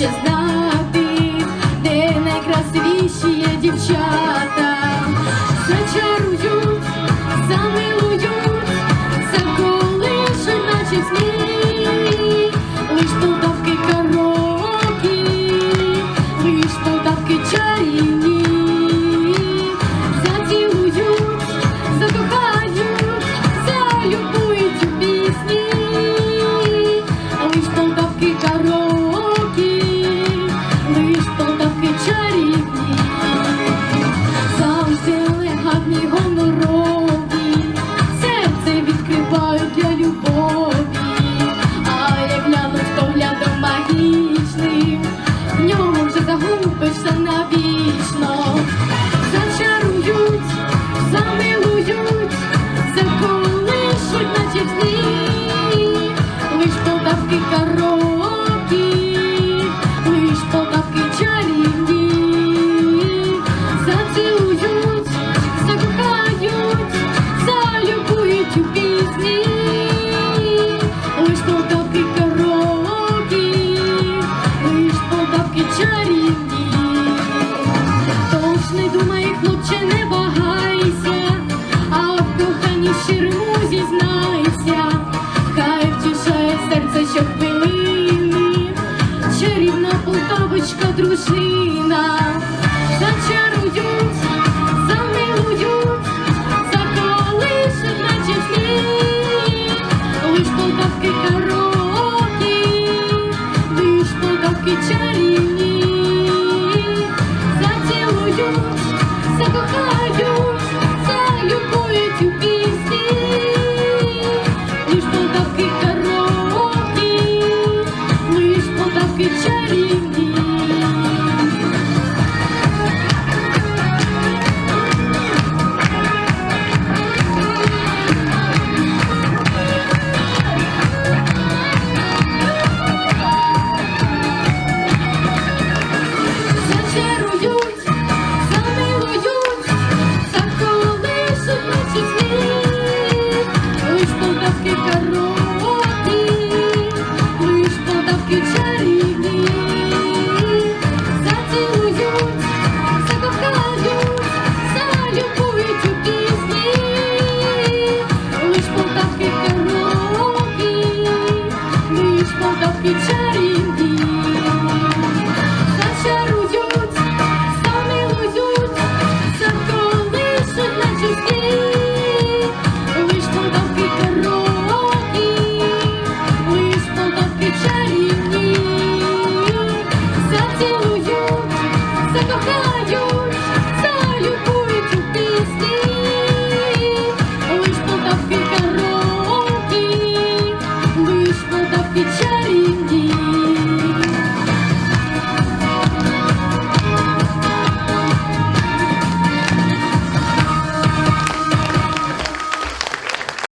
хоче знати, де найкрасивіші є дівчата. дружина, зачарують, замилують, заколишуть наче сні, лиш полтавки короткі, лиш полтавки чарівні, зацілують, закохають, залюбують у пісні, лиш полтавки короткі, лиш полтавки чарівні.